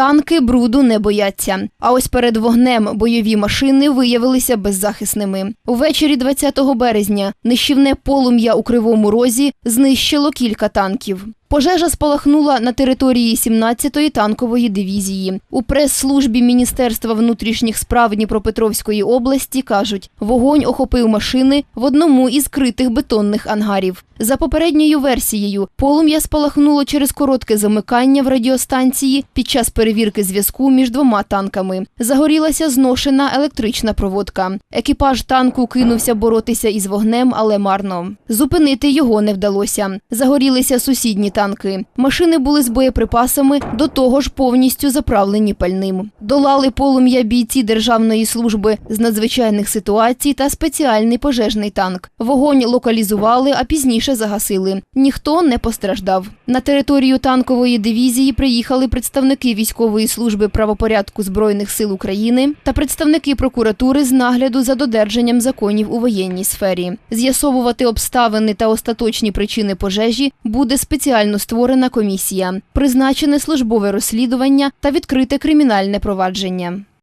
Танки бруду не бояться. А ось перед вогнем бойові машини виявилися беззахисними. Увечері 20 березня нищівне полум'я у Кривому Розі знищило кілька танків. Пожежа спалахнула на території 17-ї танкової дивізії. У прес-службі Міністерства внутрішніх справ Дніпропетровської області кажуть, вогонь охопив машини в одному із критих бетонних ангарів. За попередньою версією, полум'я спалахнуло через коротке замикання в радіостанції під час перевірки зв'язку між двома танками. Загорілася зношена електрична проводка. Екіпаж танку кинувся боротися із вогнем, але марно. Зупинити його не вдалося. Загорілися сусідні танки. Машини були з боєприпасами, до того ж повністю заправлені пальним. Долали полум'я бійці Державної служби з надзвичайних ситуацій та спеціальний пожежний танк. Вогонь локалізували, а пізніше загасили. Ніхто не постраждав. На територію танкової дивізії приїхали представники військової служби правопорядку Збройних сил України та представники прокуратури з нагляду за додержанням законів у воєнній сфері. З'ясовувати обставини та остаточні причини пожежі буде спеціально створена комісія, призначене службове розслідування та відкрите кримінальне провадження.